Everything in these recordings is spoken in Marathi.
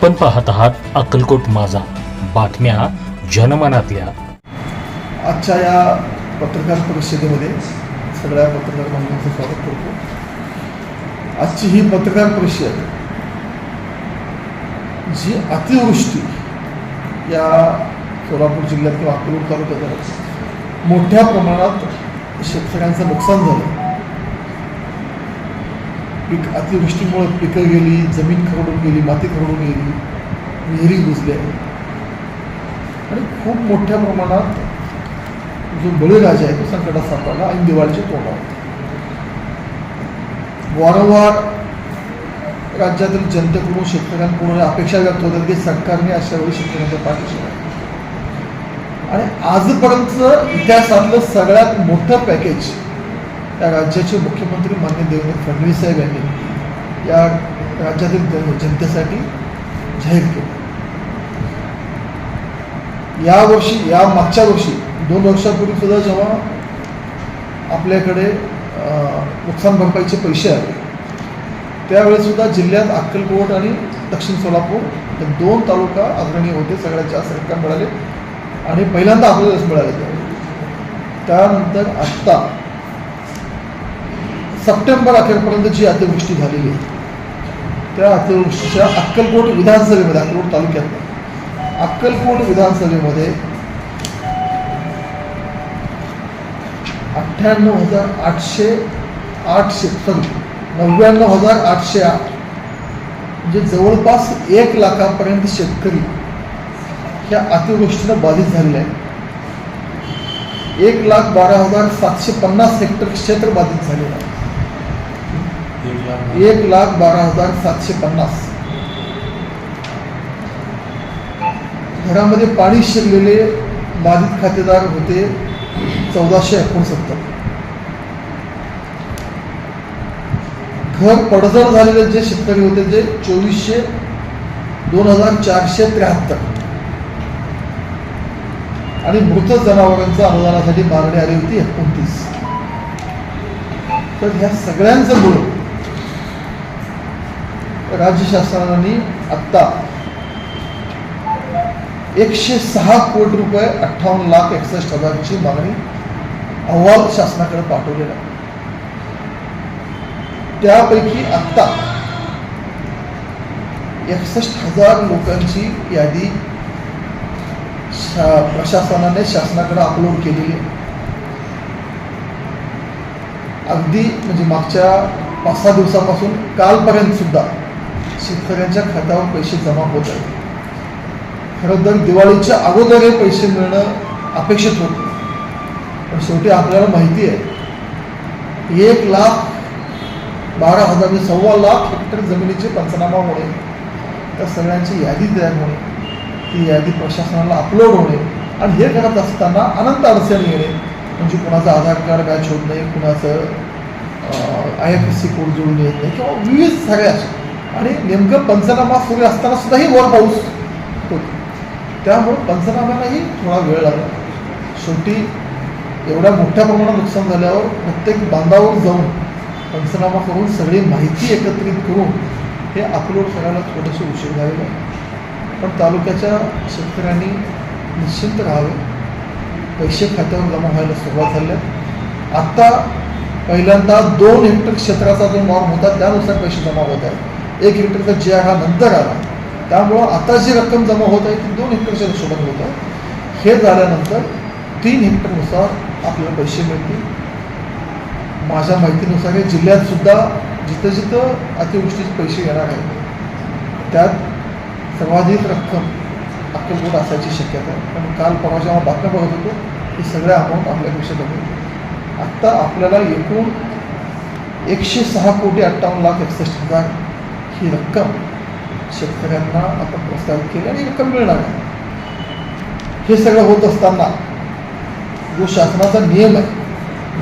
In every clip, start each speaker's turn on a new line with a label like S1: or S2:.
S1: आपण पाहत आहात अक्कलकोट माझा. बातम्या जनमनातल्या.
S2: आजच्या या पत्रकार परिषदेमध्ये सगळ्या पत्रकार बांधवांचं स्वागत करतो. आजची ही पत्रकार परिषद जी अतिवृष्टी या सोलापूर जिल्ह्यात किंवा अक्कलकोट तालुक्यात मोठ्या प्रमाणात शेतकऱ्यांचं नुकसान झालं. पीक अतिवृष्टीमुळं पिकं गेली जमीन खरडून गेली माती खरडून गेली विहिरी घुसल्या. आणि खूप मोठ्या प्रमाणात जो बळीराजा आहे तो संकटात सापडला आणि दिवाळीच्या तोंडावर. वारंवार राज्यातील जनतेकडून शेतकऱ्यांकडून अपेक्षा व्यक्त होतात की सरकारने अशा वेळी शेतकऱ्यांच्या पाठीशी आणि आजपर्यंत इतिहासातलं सगळ्यात मोठं पॅकेज या राज्याचे मुख्यमंत्री मान्य देवेंद्र फडणवीस साहेब यांनी या राज्यातील जन- जनतेसाठी जाहीर केलं. यावर्षी या मागच्या वर्षी दोन वर्षापूर्वी सुद्धा जेव्हा आपल्याकडे नुकसान भरपाईचे पैसे आले त्यावेळेस सुद्धा जिल्ह्यात अक्कलकोट आणि दक्षिण सोलापूर हे दोन तालुका अग्रणी होते सगळ्यात जास्त रक्कम मिळाले आणि पहिल्यांदा आपल्यालाच मिळाले. त्यावेळी त्यानंतर आत्ता सप्टेंबर अखेरपर्यंत जी अतिवृष्टी झालेली आहे त्या अतिवृष्टीच्या अक्कलकोट विधानसभेमध्ये अक्कलकोट तालुक्यात अक्कलकोट विधानसभेमध्ये अठ्ठ्याण्णव हजार आठशे आठशे सॉरी नव्याण्णव हजार आठशे आठ म्हणजे जवळपास एक लाखापर्यंत शेतकरी ह्या अतिवृष्टीनं बाधित झालेले आहेत. एक लाख बारा हजार सातशे पन्नास हेक्टर क्षेत्र बाधित झालेलं आहे. एक लाख बारा हजार सातशे पन्नास. घरामध्ये पाणी शिरलेले बाधित खातेदार होते चौदाशे एकोणसत्तर. घर पडझड झालेले जे शेतकरी होते ते चोवीसशे दोन हजार चारशे त्र्याहत्तर. आणि मृत जनावरांच्या अनुदानासाठी मागणी आली होती एकोणतीस. तर ह्या सगळ्यांचं मुळ राज्य शासनाने आत्ता एकशे सहा कोटी रुपये अठ्ठावन्न लाख एकसष्ट हजारची मागणी अहवाल शासनाकडे पाठवलेला त्यापैकी आत्ता एकसष्ट हजार लोकांची यादी शा प्रशासनाने शासनाकडे अपलोड केलेली आहे. अगदी म्हणजे मागच्या पाच सहा दिवसापासून कालपर्यंत सुद्धा शेतकऱ्यांच्या खात्यावर पैसे जमा होत आहेत. खरं तर दिवाळीच्या अगोदर हे पैसे मिळणं अपेक्षित होतं पण शेवटी आपल्याला माहिती आहे एक लाख बारा हजार म्हणजे सव्वा लाख हेक्टर जमिनीचे पंचनामा होणे त्या सगळ्यांची यादी तयार होणे ती यादी प्रशासनाला अपलोड होणे आणि हे करत असताना अनंत अडचणी येणे म्हणजे कुणाचं आधार कार्ड मॅच होत नाही कुणाचं I F S C code जुळून येत नाही किंवा विविध सगळ्या असतात आणि नेमकं पंचनामा सुरू असताना सुद्धाही वर पाऊस होतो. त्यामुळं पंचनाम्यालाही थोडा वेळ लागला. शेवटी एवढ्या मोठ्या प्रमाणात नुकसान झाल्यावर प्रत्येक बांधावर जाऊन पंचनामा करून सगळी माहिती एकत्रित करून हे अपलोड करायला थोडेसे उशीर झालेला पण तालुक्याच्या शेतकऱ्यांनी निश्चिंत राहावे. पैसे खात्यावर जमा व्हायला सुरुवात झाली. आहे आत्ता पहिल्यांदा दोन हेक्टर क्षेत्राचा जो नॉर्म होता त्यानुसार पैसे जमा होत आहेत. एक हेक्टरचा जी आर हा नंतर आला. त्यामुळं आता जी रक्कम जमा होत आहे ती दोन हेक्टरच्या हिशोबाने होत आहे. हे झाल्यानंतर तीन हेक्टरनुसार आपल्याला पैसे मिळतील. माझ्या माहितीनुसार हे जिल्ह्यात सुद्धा जिथं जिथं अतिवृष्टीचे पैसे येणार आहेत त्यात सर्वाधिक रक्कम अक्कलकोट असायची शक्यता आहे. पण काल परवा जेव्हा बातम्या बघत होतो की सगळ्या अमाऊंट आपल्यापेक्षा कमी आत्ता आपल्याला एकूण एकशे सहा कोटी अठ्ठावन्न लाख एकसष्ट हजार ही रक्कम शेतकऱ्यांना आपण प्रोत्साहित केली आणि रक्कम मिळणार आहे. हे सगळं होत असताना जो शासनाचा नियम आहे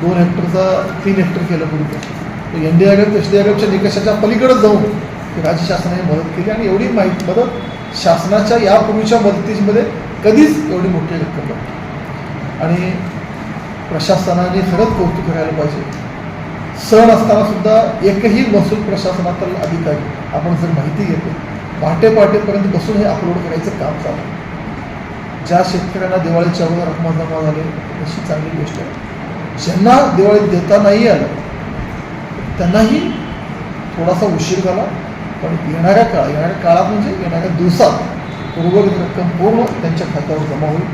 S2: दोन हेक्टरचा तीन हेक्टर केलं पूर्वी N D R F S D R एफच्या निकषाच्या पलीकडे जाऊन राज्य शासनाने मदत केली आणि एवढी माहिती मदत शासनाच्या यापूर्वीच्या मदतीमध्ये कधीच एवढी मोठी रक्कम आणि प्रशासनाने खरंच कौतुक करायला पाहिजे. सण असताना सुद्धा एकही महसूल प्रशासनातील अधिकारी आपण जर माहिती घेतो पहाटे पहाटेपर्यंत बसून हे अपलोड करायचं काम चालू आहे. ज्या शेतकऱ्यांना दिवाळीच्या अगोदर रकमा जमा झाले अशी चांगली गोष्ट आहे ज्यांना दिवाळीत देता नाही आलं त्यांनाही थोडासा उशीर झाला पण येणाऱ्या काळात येणाऱ्या काळात म्हणजे येणाऱ्या दिवसात उर्वरित रक्कम पूर्ण त्यांच्या खात्यावर जमा होईल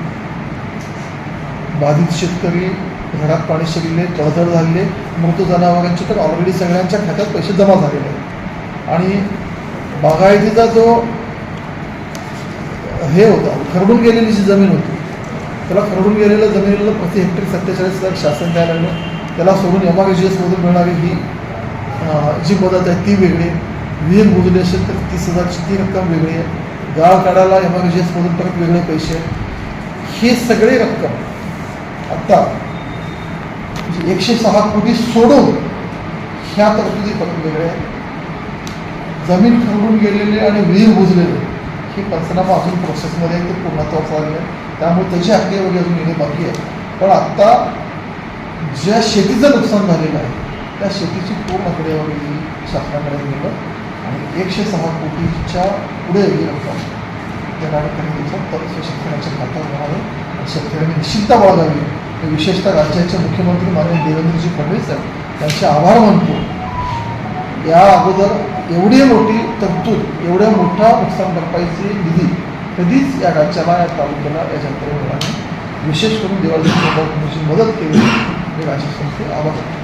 S2: बाधित शेतकरी घरात पाणी शिरले तळतळ झालेले मृत जनावरांचे तर ऑलरेडी सगळ्यांच्या खात्यात पैसे जमा झालेले आहेत. आणि बागायतीचा जो हे होता खरडून गेलेली जी जमीन होती त्याला खरडून गेलेल्या जमिनीला प्रति हेक्टर सत्तेचाळीस हजार शासन द्यायला लागलं. त्याला सोडून एम आर जी एसमधून मिळणारी ही जी मदत आहे ती वेगळी आहे. विहीर मोजली असेल तर तीस हजारची ती रक्कम वेगळी आहे. गाळ काढायला एम आर जी एसमधून परत वेगळे पैसे आहेत. हे सगळे रक्कम आत्ता एकशे सहा कोटी सोडून ह्या तरतुदी परत वेगळ्या आहेत जमीन खरडून गेलेले आणि विहीर बुजलेले हे पंचनामा अजून प्रोसेसमध्ये ते पूर्णत्वास आलेलं आहे. त्यामुळे त्याची हक्के वगैरे अजून येणे बाकी आहे. पण आत्ता ज्या शेतीचं नुकसान झालेलं आहे त्या शेतीची पूर्ण आकडेवारी शासनाकडे गेलं आणि एकशे सहा कोटीच्या पुढे ही रक्कम त्या काही दिवसात तर शेतकऱ्यांच्या खात्यावर होणार आणि शेतकऱ्यांनी निश्चितता बाळगावी. विशेषतः राज्याचे मुख्यमंत्री माननीय देवेंद्रजी फडणवीस यांचे त्यांचे आभार मानतो. या अगोदर एवढी मोठी तरतूद एवढ्या मोठा नुकसान भरपाईची निधी कधीच या राज्याला या तालुक्याला या जनतेला मिळाला विशेष करून दिवाळीची मदत केली हे राज्य आभार